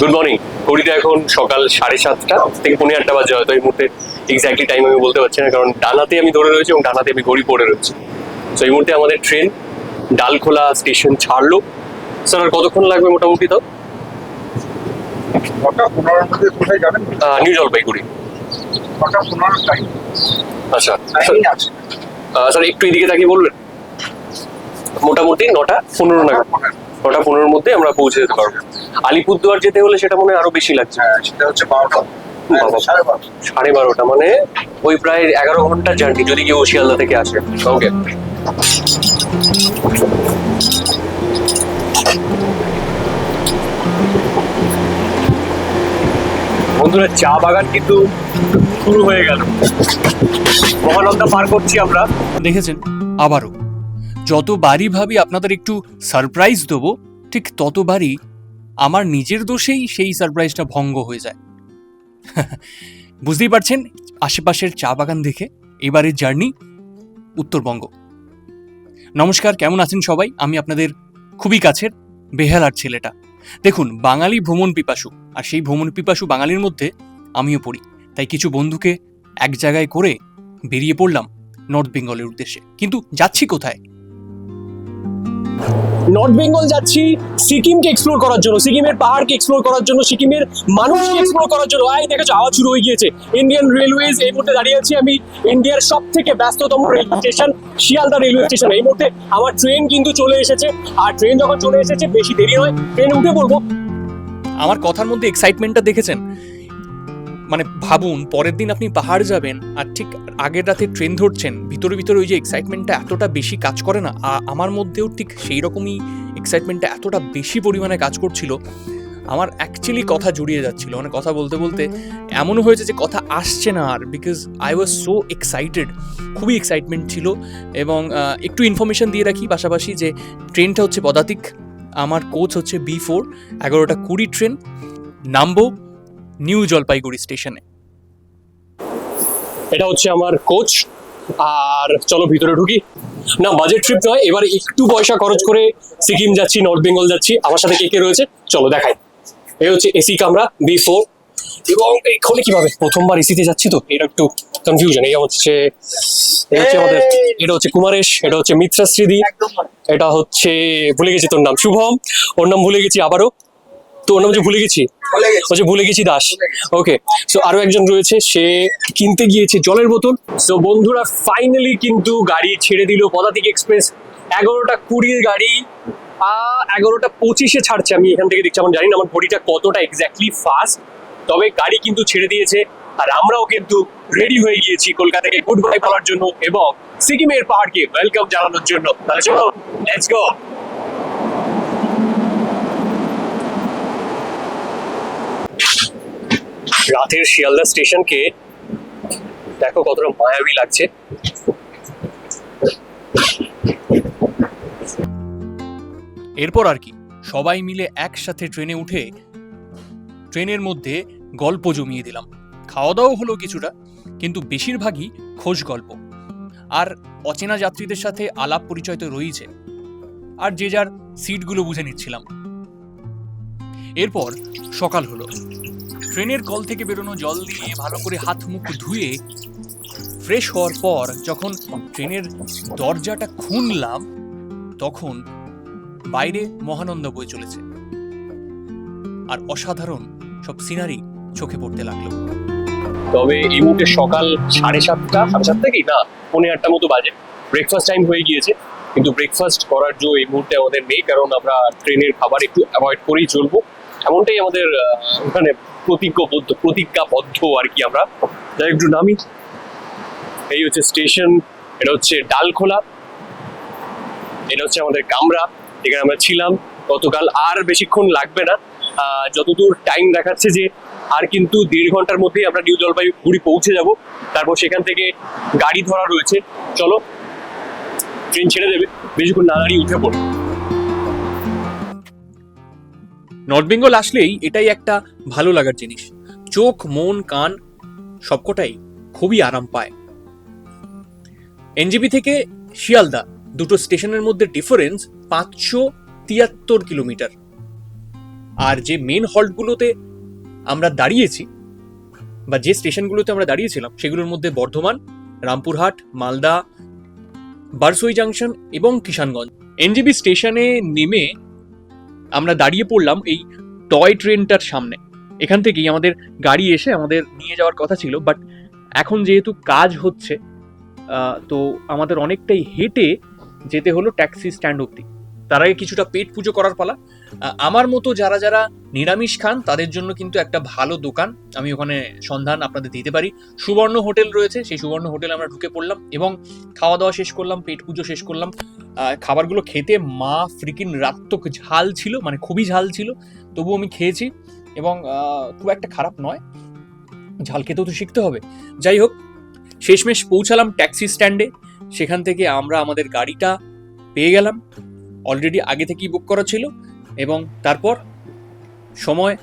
Good morning ঘড়িতে এখন সকাল সাড়ে সাতটা থেকে পনেরো আটটা বাজে হয়তো এই মুহূর্তে এক্স্যাক্টলি টাইম আমি বলতে পারছি না কারণ ডানাতে আমি ধরে রয়েছি এবং ডানাতে আমি ঘড়ি পড়ে রয়েছি। তো এই মুহূর্তে আমাদের ট্রেন ডালখোলা স্টেশন ছাড়লো। স্যার আর কতক্ষণ লাগবে মোটামুটি তাও? নিউ জলপাইগুড়ি আচ্ছা। স্যার একটু এদিকে তাকিয়ে বলবেন? মোটামুটি নটা পনেরো নাগাদ। নটা পনেরোর মধ্যে আমরা পৌঁছে যেতে পারব। আলিপুরদুয়ার যেতে হলে সেটা মনে হয় আরও বেশি লাগছে। হ্যাঁ সেটা হচ্ছে সাড়ে বারোটা। সাড়ে বারোটা মানে ওই প্রায় এগারো ঘণ্টা জার্নি যদি কেউ শিয়ালদা থেকে আসে। ওকে বন্ধুরা চা বাগান কিন্তু শুরু হয়ে গেল। মহানন্দা পার করছি আমরা। দেখেছেন? আবারও। যতবারই ভাবি আপনাদের একটু সারপ্রাইজ দেবো ঠিক ততবারই আমার নিজের দোষেই সেই সারপ্রাইজটা ভঙ্গ হয়ে যায়। বুঝতেই পারছেন, আশেপাশের চা বাগান দেখে এবারের জার্নি উত্তরবঙ্গ। নমস্কার, কেমন আছেন সবাই? আমি আপনাদের খুবই কাছের বেহালার ছেলেটা। দেখুন, বাঙালি ভ্রমণ পিপাসু, আর সেই ভ্রমণ পিপাসু বাঙালির মধ্যে আমিও পড়ি। তাই কিছু বন্ধুকে এক জায়গায় করে বেরিয়ে পড়লাম নর্থ বেঙ্গলের উদ্দেশ্যে। কিন্তু যাচ্ছি কোথায়? নর্থ বেঙ্গল যাচ্ছি সিকিমকে এক্সপ্লোর করার জন্য সিকিমের পাহাড়কে এক্সপ্লোর করার জন্য সিকিমের মানুষকে এক্সপ্লোর করার জন্য। আই দেখেছ, আওয়াজ শুরু হয়ে গিয়েছে। ইন্ডিয়ান রেলওয়েজ এই মুহূর্তে দাঁড়িয়ে আছি আমি ইন্ডিয়ার সব থেকে ব্যস্ততম rail station Sealdah railway station এই মুহূর্তে আমার ট্রেন কিন্তু চলে এসেছে। আর ট্রেন যখন চলে এসেছে, বেশি দেরি নয় ট্রেনে উঠে পড়ব। আমার কথার মধ্যে এক্সাইটমেন্টটা দেখেছেন? মানে ভাবুন, পরের দিন আপনি পাহাড় যাবেন আর ঠিক আগের রাতে ট্রেন ধরছেন, ভিতরে ভিতরে ওই যে এক্সাইটমেন্টটা এতটা বেশি কাজ করে না আমার মধ্যেও ঠিক সেই রকমই এক্সাইটমেন্টটা এতটা বেশি পরিমাণে কাজ করছিল। আমার অ্যাকচুয়ালি কথা জুড়িয়ে যাচ্ছিল মানে কথা বলতে বলতে এমনও হয়েছে যে কথা আসছে না আর because I was so excited খুবই এক্সাইটমেন্ট ছিল এবং একটু ইনফরমেশন দিয়ে রাখি পাশাপাশি যে ট্রেনটা হচ্ছে পদাতিক, আমার কোচ হচ্ছে বি ফোর এগারোটা কুড়ি ট্রেন নামবো নিউ জলপাইগুড়ি স্টেশনে। এটা হচ্ছে আমার কোচ। আর চলো ভিতরে ঢুকি। না বাজেট ট্রিপ নয় এবার একটু পয়সা খরচ করে সিকিম যাচ্ছি নর্থ বেঙ্গল যাচ্ছি। আমার সাথে কে কে রয়েছে? চলো দেখাই। এই হচ্ছে এসি কামরা বি ফোর এবং এখানে কীভাবে? প্রথমবার এসিতে যাচ্ছি তো এটা একটু কনফিউশন এই হচ্ছে এই হচ্ছে আমাদের এটা হচ্ছে কুমারেশ এটা হচ্ছে মিত্রা স্মৃতি এটা হচ্ছে ভুলে গেছি তোর নাম শুভম। ওর নাম ভুলে গেছি আবারও। তো ওর নাম যে ভুলে গেছি। ভুলে গেছি। হচ্ছে ভুলে গেছি দাস। ওকে সো আরও একজন রয়েছে সে কিনতে গিয়েছে জলের বোতল। সো বন্ধুরা ফাইনালি কিন্তু গাড়ি ছেড়ে দিল পদাতিক এক্সপ্রেস। এগারোটা কুড়ির গাড়ি এগারোটা পঁচিশে ছাড়ছে। আমি এখান থেকে দেখছি আমার জানি না আমার ঘড়িটা কতটা এক্স্যাক্টলি ফাস্ট তবে গাড়ি কিন্তু ছেড়ে দিয়েছে আর আমরাও কিন্তু রেডি হয়ে গিয়েছি কলকাতাকে গুড বাই বলার জন্য এবং সিকিমের পাহাড়কে ওয়েলকাম জানানোর জন্য। তাহলে চলো লেটস গো রাতের শিয়ালদা স্টেশনকে দেখো কতটা মায়াবী লাগছে। এরপর আর কি, সবাই মিলে একসাথে ট্রেনে উঠে ট্রেনের মধ্যে গল্প জমিয়ে দিলাম। খাওয়া দাওয়া হলো কিছুটা, কিন্তু বেশিরভাগই খোশ গল্প। আর অচেনা যাত্রীদের সাথে আলাপ পরিচয় তো রয়েছে আর যে যার সিটগুলো বুঝে নিচ্ছিলাম। এরপর সকাল হলো। ট্রেনের কল থেকে বেরোনো জল দিয়ে ভালো করে হাত মুখ ধুয়ে ফ্রেশ হওয়ার পর যখন ট্রেনের দরজাটা খুললাম তখন বাইরে মহানন্দা বয়ে চলেছে। আর অসাধারণ সব সিনারি চোখে পড়তে লাগল। তবে এই মুহূর্তে সকাল সাড়ে সাতটা সাড়ে সাতটা কি? না পনেরো আটটা মতো বাজে। ব্রেকফাস্ট টাইম হয়ে গিয়েছে, কিন্তু ব্রেকফাস্ট করার জো এই মুহূর্তে আমাদের নেই, কারণ আমরা ট্রেনের খাবার একটু অ্যাভয়েড করেই চলবো। এমনটাই আমাদের মানে প্রতিজ্ঞাবদ্ধ প্রতিজ্ঞাবদ্ধ আর কি আমরা। যাই একটু নামি। এই হচ্ছে স্টেশন, এটা হচ্ছে ডালখোলা, এটা হচ্ছে আমাদের কামরা, এখানে আমরা ছিলাম। গতকাল আর বেশিক্ষণ লাগবে না। যতদূর টাইম দেখাচ্ছে যে আর কিন্তু দেড় ঘণ্টার মধ্যেই আমরা নিউ জলপাইগুড়ি পৌঁছে যাব। তারপর সেখান থেকে গাড়ি ধরা রয়েছে। চলো, ট্রেন ছেড়ে দেবে। বেশিক্ষণ না দাঁড়িয়ে উঠে পড়ো নর্থ বেঙ্গল আসলেই এটাই একটা ভালো লাগার জিনিস। চোখ, মন, কান সবকটাই খুবই আরাম পায়। এনজিপি থেকে শিয়ালদা, দুটো স্টেশনের মধ্যে ডিফারেন্স পাঁচশো তিয়াত্তর কিলোমিটার। আর যে মেন হল্টগুলোতে আমরা দাঁড়িয়েছি বা যে স্টেশনগুলোতে আমরা দাঁড়িয়েছিলাম, সেগুলোর মধ্যে বর্ধমান, রামপুরহাট, মালদা, বারসই জাংশন এবং কিষানগঞ্জ। এনজিবি স্টেশনে নেমে আমরা দাঁড়িয়ে পড়লাম এই টয় ট্রেনটার সামনে। এখান থেকেই আমাদের গাড়ি এসে আমাদের নিয়ে যাওয়ার কথা ছিল বাট এখন যেহেতু কাজ হচ্ছে তো আমাদের অনেকটাই হেঁটে যেতে হলো ট্যাক্সি স্ট্যান্ড অব্দি তার আগে কিছুটা পেট পুজো করার পালা। আমার মতো যারা যারা নিরামিষ খান, তাদের জন্য কিন্তু একটা ভালো দোকান। আমি ওখানে সন্ধান আপনাদের দিতে পারি। সুবর্ণ হোটেল রয়েছে, সেই সুবর্ণ হোটেলে আমরা ঢুকে পড়লাম এবং খাওয়া দাওয়া শেষ করলাম, পেট পুজো শেষ করলাম। খাবারগুলো খেতে মা ফ্রিকিন রাত্মক ঝাল ছিল মানে খুবই ঝাল ছিল, তবুও আমি খেয়েছি এবং খুব একটা খারাপ নয়। ঝাল খেতেও তো শিখতে হবে। যাই হোক, শেষমেশ পৌঁছালাম ট্যাক্সি স্ট্যান্ডে। সেখান থেকে আমরা আমাদের গাড়িটা পেয়ে গেলাম। অলরেডি আগে থেকেই বুক করা ছিল এবং তারপর সময়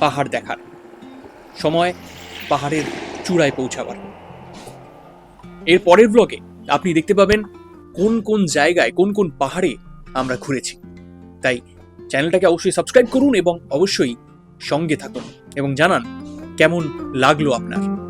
পাহাড় দেখার। সময় পাহাড়ের চূড়ায় পৌঁছাবার। এর পরের ব্লগে আপনি দেখতে পাবেন কোন কোন জায়গায়, কোন কোন পাহাড়ে আমরা ঘুরেছি। তাই চ্যানেলটাকে অবশ্যই সাবস্ক্রাইব করুন এবং অবশ্যই সঙ্গে থাকুন এবং জানান কেমন লাগল আপনার।